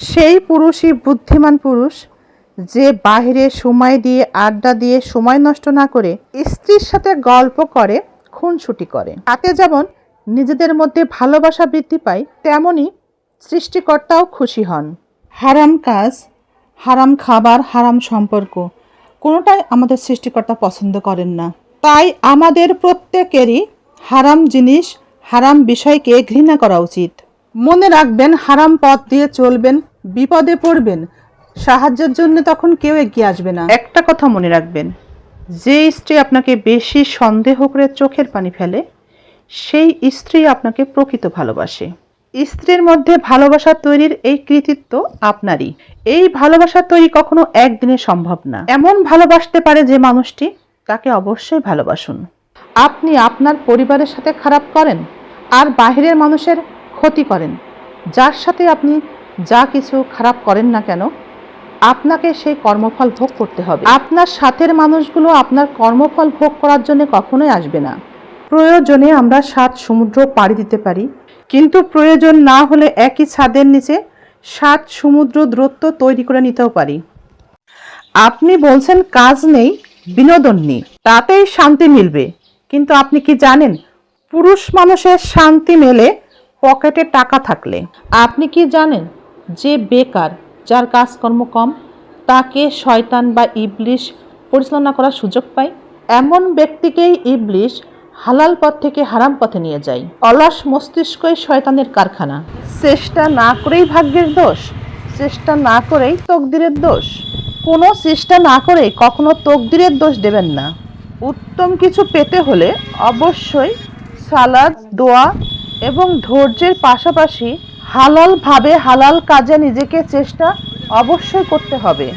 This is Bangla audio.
সেই পুরুষই বুদ্ধিমান পুরুষ যে বাইরে সময় দিয়ে, আড্ডা দিয়ে সময় নষ্ট না করে স্ত্রীর সাথে গল্প করে, খুনসুটি করে। তাতে যেমন নিজেদের মধ্যে ভালোবাসা বৃদ্ধি পায় তেমনই সৃষ্টিকর্তাও খুশি হন। হারাম কাজ, হারাম খাবার, হারাম সম্পর্ক, কোনোটাই আমাদের সৃষ্টিকর্তা পছন্দ করেন না। তাই আমাদের প্রত্যেকেরই হারাম জিনিস, হারাম বিষয়কে ঘৃণা করা উচিত। মনে রাখবেন, হারাম পথ দিয়ে চলবেন, বিপদে পড়বেন, সাহায্যের জন্য তখন কেউ এগিয়ে আসবে না। একটা কথা মনে রাখবেন, যে স্ত্রী আপনাকে বেশি সন্দেহ করে চোখের পানি ফেলে, সেই স্ত্রী আপনাকে প্রকৃত ভালোবাসে। স্ত্রীর মধ্যে ভালোবাসা তৈরির এই কৃতিত্ব আপনারই। এই ভালোবাসা তৈরি কখনো একদিনে সম্ভব না। এমন ভালোবাসতে পারে যে মানুষটি তাকে অবশ্যই ভালোবাসুন। আপনি আপনার পরিবারের সাথে খারাপ করেন, আর বাহিরের মানুষের ক্ষতি করেন। যার সাথে আপনি যা কিছু খারাপ করেন না কেন, আপনাকে সেই কর্মফল ভোগ করতে হবে। আপনার সাথের মানুষগুলো আপনার কর্মফল ভোগ করার জন্য কখনোই আসবে না। প্রয়োজনে আমরা সাত সমুদ্র পাড়ি দিতে পারি, কিন্তু প্রয়োজন না হলে একই ছাদের নিচে সাত সমুদ্র দূরত্ব তৈরি করে নিতেও পারি। আপনি বলছেন কাজ নেই, বিনোদন নেই, তাতেই শান্তি মিলবে। কিন্তু আপনি কি জানেন, পুরুষ মানুষের শান্তি মেলে পকেটে টাকা থাকলে। আপনি কি জানেন যে বেকার যার কাজকর্ম কম, তাকে শয়তান বা ইবলিশ পরিচালনা করার সুযোগ পায়? এমন ব্যক্তিকেই ইবলিশ হালাল পথ থেকে হারাম পথে নিয়ে যায়। অলস মস্তিষ্কই শয়তানের কারখানা। চেষ্টা না করেই ভাগ্যের দোষ, চেষ্টা না করেই তকদিরের দোষ। কোনো চেষ্টা না করে কখনো তকদিরের দোষ দেবেন না। উত্তম কিছু পেতে হলে অবশ্যই সালাদ, দোয়া এবং ধৈর্যের পাশাপাশি হালালভাবে হালাল কাজে নিজেকে চেষ্টা অবশ্যই করতে হবে।